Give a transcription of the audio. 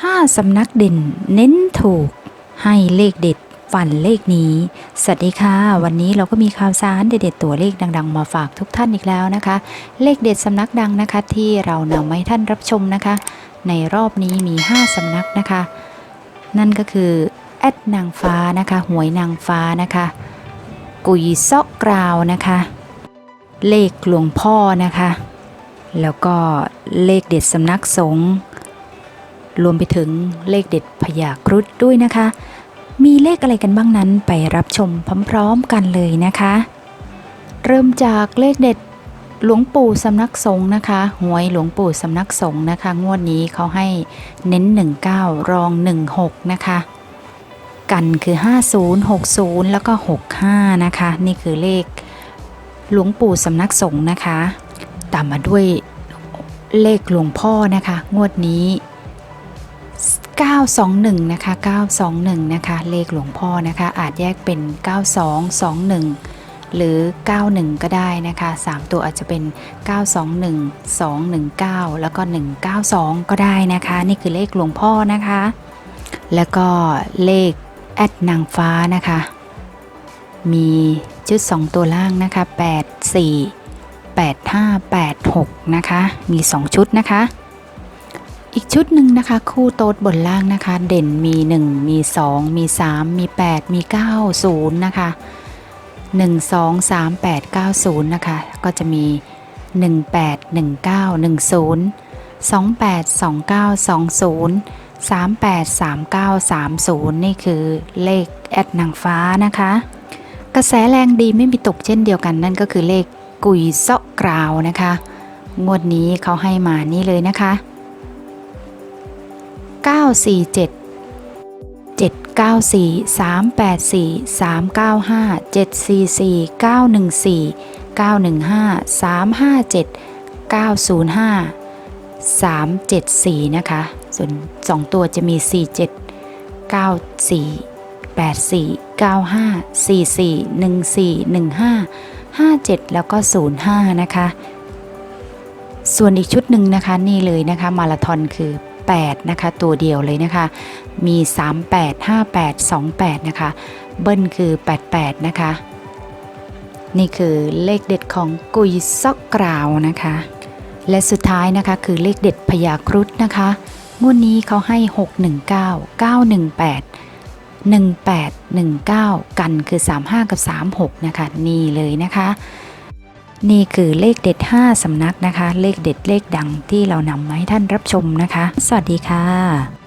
5สำนักเด่นเน้นถูก ให้เลขเด็ดฝันเลขนี้ สวัสดีค่ะ วันนี้เราก็มีข่าวสารเด็ดๆตัวเลขดังๆ มาฝากทุกท่านอีกแล้วนะคะ เลขเด็ดสำนักดังนะคะ ที่เรานำมาให้ท่านรับชมนะคะ ในรอบนี้มี 5สำนักนะคะ นั่นก็คือแอดนางฟ้านะคะ หวยนางฟ้านะคะ กุยซอกกราวนะคะ เลขหลวงพ่อนะคะ แล้วก็เลขเด็ดสำนักสงฆ์ รวมไปถึงเลขเด็ดพยาครุฑด้วยนะคะ มีเลขอะไรกันบ้างนั้นไปรับชมพร้อมๆกันเลยนะคะ เริ่มจากเลขเด็ดหลวงปู่สำนักสงฆ์นะคะหวยหลวงปู่สำนักสงฆ์นะคะ งวดนี้เขาให้เน้น 19 รอง 16 นะคะ กันคือ 50 60 แล้วก็ 65 นะคะ นี่คือเลขหลวงปู่สำนักสงฆ์นะคะ ตามมาด้วยเลขหลวงพ่อนะคะ งวดนี้ 921 นะคะ 921 นะคะ เลขหลวงพ่อนะคะ อาจแยกเป็น 9221 หรือ 91 ก็ได้นะคะ 3 ตัวอาจจะเป็น 921 219 แล้วก็ 192 ก็ได้นะคะ นี่คือเลขหลวงพ่อนะคะ แล้วก็เลขแอดนางฟ้านะคะ มีชุด 2 ตัวล่างนะคะ 8 4 8 5 8 6 นะคะ มี 2 ชุดนะคะ อีกชุดหนึ่งนะคะ คู่โต๊ดบนล่างนะคะ เด่นมี 1 มี 2 มี 3 มี 8 มี 9 0 นะคะ 1 2 3 8 9 0 นะคะ ก็จะมี 1 8 1 9 1 0 2 8 2 9 2 0 3 8 3 9 3 0 นี่คือเลขแอดนางฟ้านะคะ กระแสแรงดีไม่มีตกเช่นเดียวกันนั่นก็คือเลขกุยเซาะกราวนะคะ งวดนี้เขาให้มานี่เลยนะคะ 947 794 384 395 744 914 915 357 905 374 นะคะ ส่วน 2 ตัวจะมี 47 94 84 95 44 14 15 57 แล้วก็ 05 นะคะ ส่วนอีกชุดหนึ่งนะคะ นี่เลยนะคะ มาราธอนคือ 8 นะคะ ตัวเดียวเลยนะคะ มี 38 58 28 นะคะ เบิ้ลคือ 88 นะคะ นี่คือเลขเด็ดของกุยซอกกราวนะคะ และสุดท้ายนะคะคือเลขเด็ดพยาครุฑนะคะงวดนี้เขาให้ 619 918 1819 กันคือ 35 กับ 36 นะคะ นี่เลยนะคะ นี่คือเลขเด็ด 5 สำนักนะคะ เลขเด็ดเลขดังที่เรานำมาให้ท่านรับชมนะคะ สวัสดีค่ะ